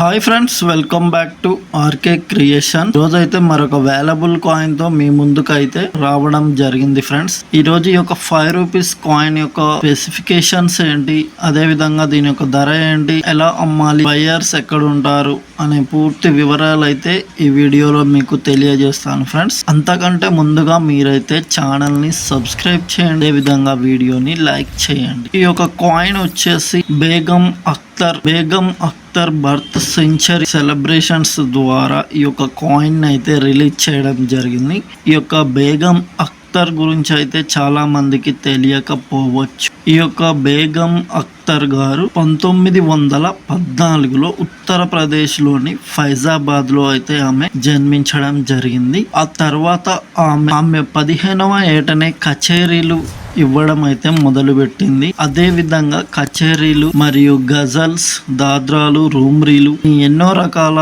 Hi friends welcome back to RK creation రోజు అయితే మరొక వేలబుల్ కాయిన్తో మీ ముందుకు అయితే రావడం జరిగింది ఫ్రెండ్స్ ఈ రోజు యొక్క ఫైవ్ రూపీస్ కాయిన్ యొక్క స్పెసిఫికేషన్స్ ఏంటి అదే విధంగా దీని యొక్క ధర ఏంటి ఎలా అమ్మాలి బయర్స్ ఎక్కడ ఉంటారు అనే పూర్తి వివరాలు అయితే ఈ వీడియోలో మీకు తెలియజేస్తాను ఫ్రెండ్స్ అంతకంటే ముందుగా మీరైతే ఛానల్ని సబ్స్క్రైబ్ చేయండి అదే విధంగా వీడియోని లైక్ చేయండి. ఈ యొక్క కాయిన్ వచ్చేసి Begum Akhtar Begum Akhtar birth century celebrations ద్వారా ఈ యొక్క కాయిన్ అయితే రిలీజ్ చేయడం జరిగింది. ఈ యొక్క బేగం అక్ అఖ్తర్ గురించి అయితే చాలా మందికి తెలియకపోవచ్చు. ఈ యొక్క బేగం అఖ్తర్ గారు పంతొమ్మిది వందల పద్నాలుగులో ఉత్తరప్రదేశ్లోని ఫైజాబాద్లో అయితే ఆమె జన్మించడం జరిగింది. ఆ తర్వాత ఆమె ఆమె పదిహేనవ ఏటనే కచేరీలు ఇవ్వడం అయితే మొదలుపెట్టింది. అదే విధంగా కచేరీలు మరియు గజల్స్ దాద్రాలు రూమ్రీలు ఎన్నో రకాల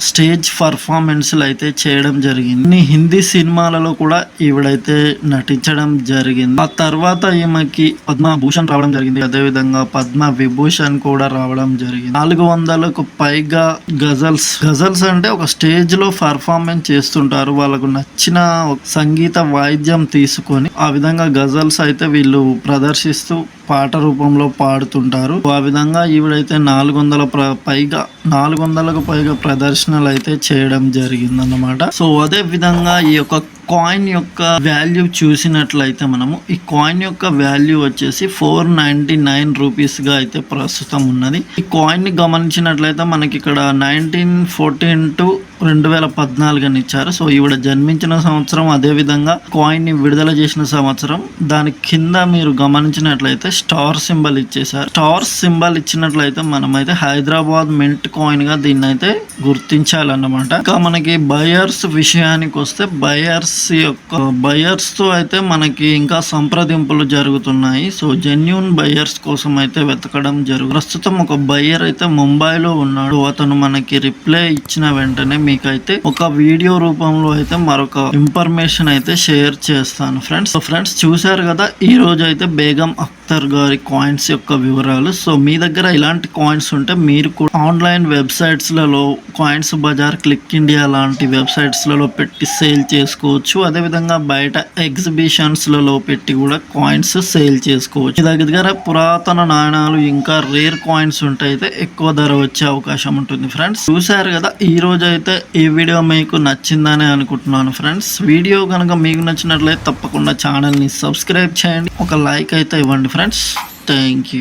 స్టేజ్ పర్ఫార్మెన్స్లు అయితే చేయడం జరిగింది. హిందీ సినిమాలలో కూడా ఈవిడైతే నటించడం జరిగింది. ఆ తర్వాత ఈమెకి పద్మభూషణ్ రావడం జరిగింది. అదే విధంగా పద్మ విభూషణ్ కూడా రావడం జరిగింది. నాలుగు వందలకు పైగా గజల్స్. గజల్స్ అంటే ఒక స్టేజ్లో పర్ఫార్మెన్స్ చేస్తుంటారు. వాళ్ళకు నచ్చిన సంగీత వాయిద్యం తీసుకొని ఆ విధంగా గజల్స్ అయితే వీళ్ళు ప్రదర్శిస్తూ పాట రూపంలో పాడుతుంటారు. ఆ విధంగా ఈవిడైతే నాలుగు వందల ప్ర- పైగా నాలుగు వందలకు పైగా ప్రదర్శనలు అయితే చేయడం జరిగిందన్నమాట. సో అదే విధంగా ఈ యొక్క కాయిన్ యొక్క వాల్యూ చూసినట్లయితే మనము ఈ కాయిన్ యొక్క వాల్యూ వచ్చేసి ఫోర్ నైన్టీ నైన్ రూపీస్గా అయితే ప్రస్తుతం ఉన్నది. ఈ కాయిన్ని గమనించినట్లయితే మనకి ఇక్కడ నైన్టీన్ ఫోర్టీన్ టు రెండు వేల పద్నాలుగు అని ఇచ్చారు. సో ఈవిడ జన్మించిన సంవత్సరం అదే విధంగా కాయిన్ని విడుదల చేసిన సంవత్సరం. దాని కింద మీరు గమనించినట్లయితే స్టార్ సింబల్ ఇచ్చేసారు స్టార్ సింబల్ ఇచ్చినట్లయితే మనమైతే హైదరాబాద్ మింట్ కాయిన్గా దీన్ని అయితే గుర్తించాలన్నమాట. ఇంకా మనకి బయర్స్ విషయానికి వస్తే బయర్స్ యొక్క బయర్స్తో అయితే మనకి ఇంకా సంప్రదింపులు జరుగుతున్నాయి. సో జెన్యున్ బయర్స్ కోసం అయితే వెతకడం జరుగు ప్రస్తుతం ఒక బయర్ అయితే ముంబైలో ఉన్నాడు. అతను మనకి రిప్లై ఇచ్చిన వెంటనే మీకైతే ఒక వీడియో రూపంలో అయితే మరొక ఇన్ఫర్మేషన్ అయితే షేర్ చేస్తాను ఫ్రెండ్స్ సో ఫ్రెండ్స్ చూశారు కదా ఈ రోజు అయితే బేగం అఖ్తర్ గారి కాయిన్స్ యొక్క వివరాలు. సో మీ దగ్గర ఇలాంటి కాయిన్స్ ఉంటే మీరు కూడా ఆన్లైన్ వెబ్సైట్స్లలో కాయిన్స్ బజార్ క్లిక్ ఇండియా లాంటి వెబ్సైట్స్లలో పెట్టి సేల్ చేసుకోవచ్చు. అదే విధంగా బయట ఎగ్జిబిషన్స్లలో పెట్టి కూడా కాయిన్స్ సేల్ చేసుకోవచ్చు. మీ దగ్గర పురాతన నాణాలు ఇంకా రేర్ కాయిన్స్ ఉంటే అయితే ఎక్కువ ధర వచ్చే అవకాశం ఉంటుంది ఫ్రెండ్స్ చూశారు కదా ఈ రోజు అయితే ఈ వీడియో మీకు నచ్చిందని అనుకుంటున్నాను ఫ్రెండ్స్. వీడియో కనుక మీకు నచ్చినట్లయితే తప్పకుండా ఛానల్ని సబ్స్క్రైబ్ చేయండి. ఒక లైక్ అయితే ఇవ్వండి ఫ్రెండ్స్. Thank you